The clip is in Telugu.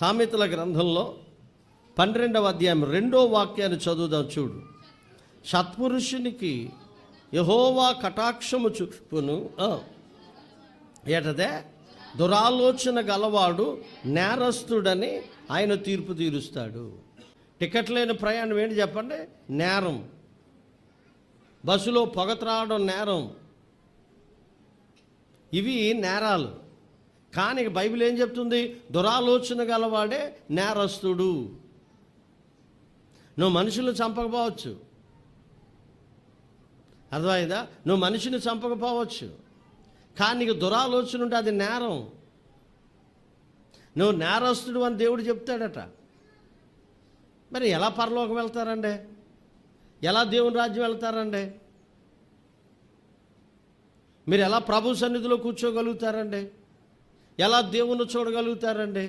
సామెతల గ్రంథంలో పన్నెండవ అధ్యాయం రెండో వాక్యాన్ని చదువుదాం చూడు. సత్పురుషునికి యహోవా కటాక్షము చూపును ఏటదే? దురాలోచన గలవాడు నేరస్తుడని ఆయన తీర్పు తీరుస్తాడు. టికెట్ లేని ప్రయాణం ఏంటి చెప్పండి? నేరం. బస్సులో పొగ త్రావడం నేరం. ఇవి నేరాలు. కానీ బైబిల్ ఏం చెప్తుంది? దురాలోచన గలవాడే నేరస్తుడు. నువ్వు మనుషులు చంపకపోవచ్చు. అర్థమైందా? నువ్వు మనిషిని చంపకపోవచ్చు. కానీ నీకు దురాలోచన ఉంటే అది నేరం. నువ్వు నేరస్తుడు అని దేవుడు చెప్తాడట. మరి ఎలా పరలోకం వెళ్తారండి? ఎలా దేవుని రాజ్యం వెళ్తారండి? మీరు ఎలా ప్రభు సన్నిధిలో కూర్చోగలుగుతారండి? ఎలా దేవుణ్ణి చూడగలుగుతారండి?